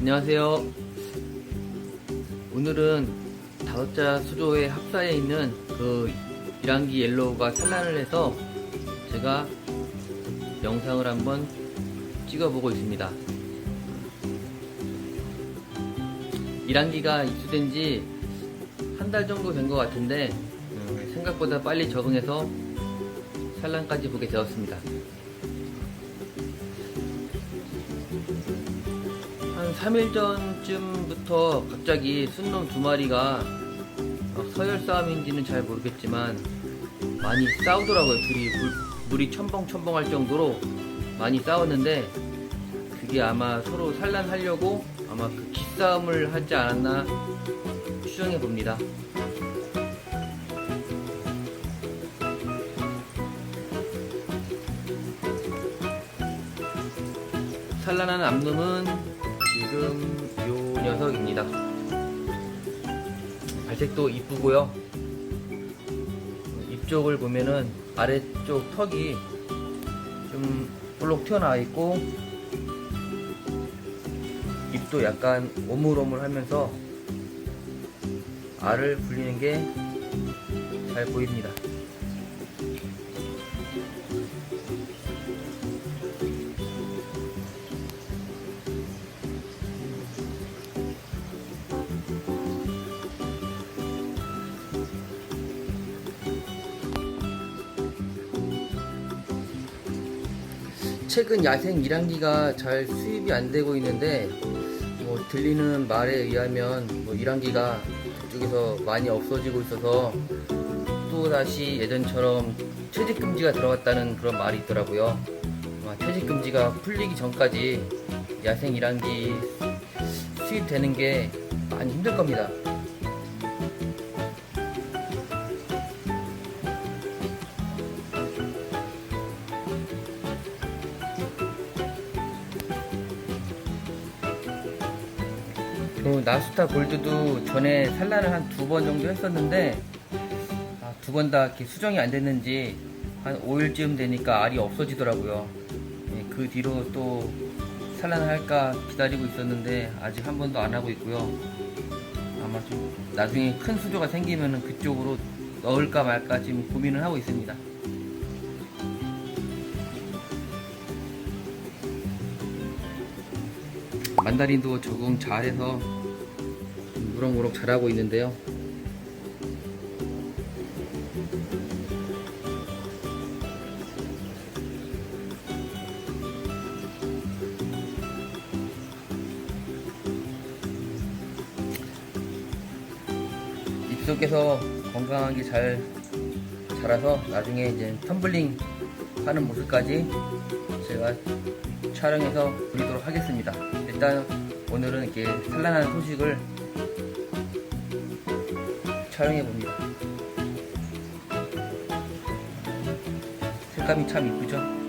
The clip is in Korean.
안녕하세요. 오늘은 다섯자 수조의 합사에 있는 그 이랑기 옐로우가 산란을 해서 제가 영상을 한번 찍어보고 있습니다. 이랑기가 입수된 지 한 달 정도 된 것 같은데 음, 생각보다 빨리 적응해서 산란까지 보게 되었습니다. 한 3일 전쯤부터 갑자기 순놈 두 마리가 어, 서열 싸움인지는 잘 모르겠지만 많이 싸우더라고요. 둘이 물, 물이 첨벙첨벙 할 정도로 많이 싸웠는데 그게 아마 서로 산란하려고 아마 그 기싸움을 하지 않았나 추정해 봅니다. 산란한 암놈은 지금 요 녀석입니다. 발색도 이쁘고요. 입 쪽을 보면은 아래쪽 턱이 좀 볼록 튀어나와 있고 입도 약간 오물오물하면서 알을 불리는 게 잘 보입니다. 최근 야생 일항기가 잘 수입이 안 되고 있는데 뭐 들리는 말에 의하면 뭐 일항기가 그쪽에서 많이 없어지고 있어서 또 다시 예전처럼 채집 금지가 들어갔다는 그런 말이 있더라고요. 채집 금지가 풀리기 전까지 야생 일항기 수입되는 게 많이 힘들 겁니다. 그 나스타 골드도 전에 산란을 한 두 번 정도 했었는데 아, 두 번 다 이렇게 수정이 안 됐는지 한 5일쯤 되니까 알이 없어지더라고요. 예, 그 뒤로 또 산란을 할까 기다리고 있었는데 아직 한 번도 안 하고 있고요. 아마 좀 나중에 큰 수조가 생기면 그쪽으로 넣을까 말까 지금 고민을 하고 있습니다. 만다린도 적응 잘해서 무럭무럭 잘하고 있는데요. 입속에서 건강하게 잘 자라서 나중에 이제 텀블링 하는 모습까지 제가 촬영해서 드리도록 하겠습니다. 일단 오늘은 이렇게 산란한 소식을 촬영해 봅니다. 색감이 참 이쁘죠?